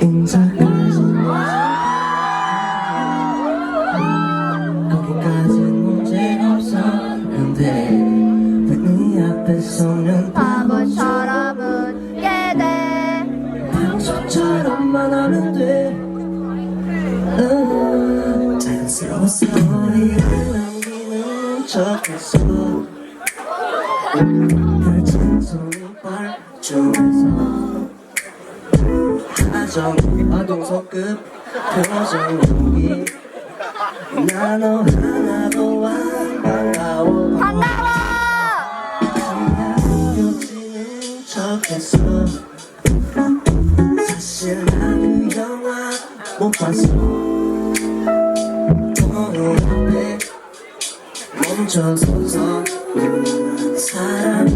인사까지. 거기까진 문제가 없어. 근데 왜네 앞에 서면 바보처럼 웃게 돼? 평소처럼만 하면 돼. 음, 자연스러운 스토리를 남기는 척했어 그 진솔빨 중에서 하정 아동서급 표정 연기 나너 하나도 안 반가워. 반가워! 척했어. 사실 나그 영화 못 봤어. 너무 앞에 멈춰서서 사랑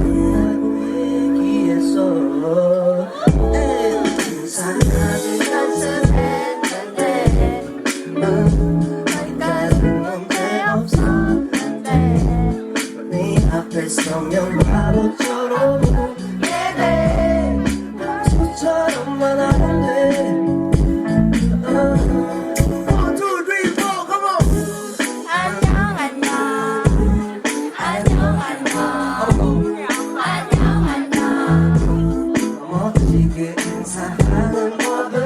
성령 바보처럼 울게 돼 감수처럼만 하면 돼 안녕 안녕 안녕. 안녕 안녕. 안녕 어떻게 인사하는 법을